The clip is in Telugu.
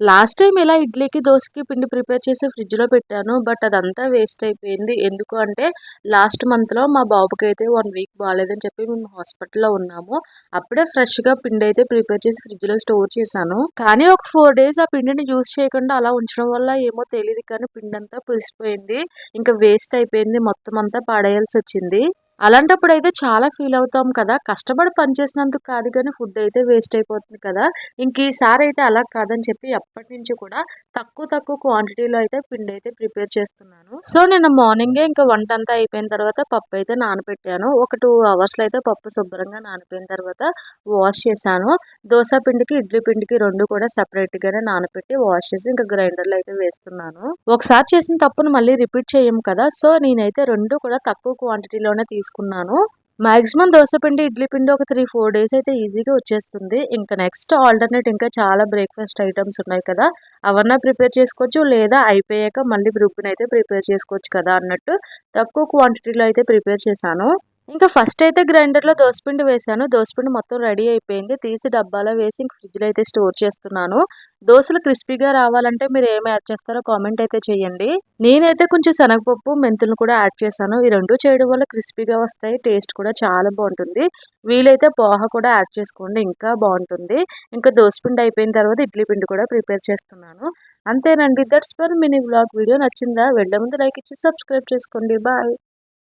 లాస్ట్ టైం ఇలా ఇడ్లీకి దోశకి పిండి ప్రిపేర్ చేసి ఫ్రిడ్జ్లో పెట్టాను బట్ అదంతా వేస్ట్ అయిపోయింది. ఎందుకు అంటే లాస్ట్ మంత్లో మా బాబుకి అయితే వన్ వీక్ బాగాలేదని చెప్పి మేము హాస్పిటల్లో ఉన్నాము. అప్పుడే ఫ్రెష్గా పిండి అయితే ప్రిపేర్ చేసి ఫ్రిడ్జ్లో స్టోర్ చేశాను. కానీ ఒక ఫోర్ డేస్ ఆ పిండిని యూస్ చేయకుండా అలా ఉంచడం వల్ల ఏమో తెలియదు కానీ పిండి అంతా పులిసిపోయింది. ఇంకా వేస్ట్ అయిపోయింది. మొత్తం అంతా పాడేయాల్సి వచ్చింది. అలాంటప్పుడు అయితే చాలా ఫీల్ అవుతాం కదా. కష్టపడి పనిచేసినందుకు కాదు కానీ ఫుడ్ అయితే వేస్ట్ అయిపోతుంది కదా. ఇంక ఈసారి అయితే అలా కాదని చెప్పి ఎప్పటి నుంచి కూడా తక్కువ తక్కువ క్వాంటిటీలో అయితే పిండి అయితే ప్రిపేర్ చేస్తున్నాను. సో నేను మార్నింగే ఇంకా వంట అంతా అయిపోయిన తర్వాత పప్పు అయితే నానబెట్టాను ఒక టూ అవర్స్లో అయితే పప్పు శుభ్రంగా నానిపోయిన తర్వాత వాష్ చేశాను. దోశ పిండికి ఇడ్లీ పిండికి రెండు కూడా సపరేట్గానే నానబెట్టి వాష్ చేసి ఇంకా గ్రైండర్లో అయితే వేస్తున్నాను. ఒకసారి చేసిన తప్పును మళ్ళీ రిపీట్ చేయం కదా. సో నేనైతే రెండు కూడా తక్కువ క్వాంటిటీలోనే తీసుకున్నాను. మాక్సిమం దోశ పిండి ఇడ్లీ పిండి ఒక త్రీ ఫోర్ డేస్ అయితే ఈజీగా వచ్చేస్తుంది. ఇంకా నెక్స్ట్ ఆల్టర్నేట్ ఇంకా చాలా బ్రేక్ఫాస్ట్ ఐటమ్స్ ఉన్నాయి కదా అవన్నా ప్రిపేర్ చేసుకోవచ్చు లేదా అయిపోయాక మళ్ళీ రుబ్బిని అయితే ప్రిపేర్ చేసుకోవచ్చు కదా అన్నట్టు తక్కువ క్వాంటిటీలో అయితే ప్రిపేర్ చేశాను. ఇంకా ఫస్ట్ అయితే గ్రైండర్లో దోసపిండి వేసాను దోసపిండి మొత్తం రెడీ అయిపోయింది. తీసి డబ్బాలో వేసి ఇంక ఫ్రిడ్జ్లో అయితే స్టోర్ చేస్తున్నాను. దోశలు క్రిస్పీగా రావాలంటే మీరు ఏమి యాడ్ చేస్తారో కామెంట్ అయితే చేయండి. నేనైతే కొంచెం శనగపప్పు మెంతులను కూడా యాడ్ చేశాను. ఈ రెండు చేయడం వల్ల క్రిస్పీగా వస్తాయి. టేస్ట్ కూడా చాలా బాగుంటుంది. వీలైతే పోహ కూడా యాడ్ చేసుకోండి. ఇంకా బాగుంటుంది. ఇంకా దోసపిండి అయిపోయిన తర్వాత ఇడ్లీ పిండి కూడా ప్రిపేర్ చేస్తున్నాను. అంతేనండి. That's for mini blog video నచ్చిందా? వెళ్ళే ముందు లైక్ ఇచ్చి సబ్స్క్రైబ్ చేసుకోండి. బాయ్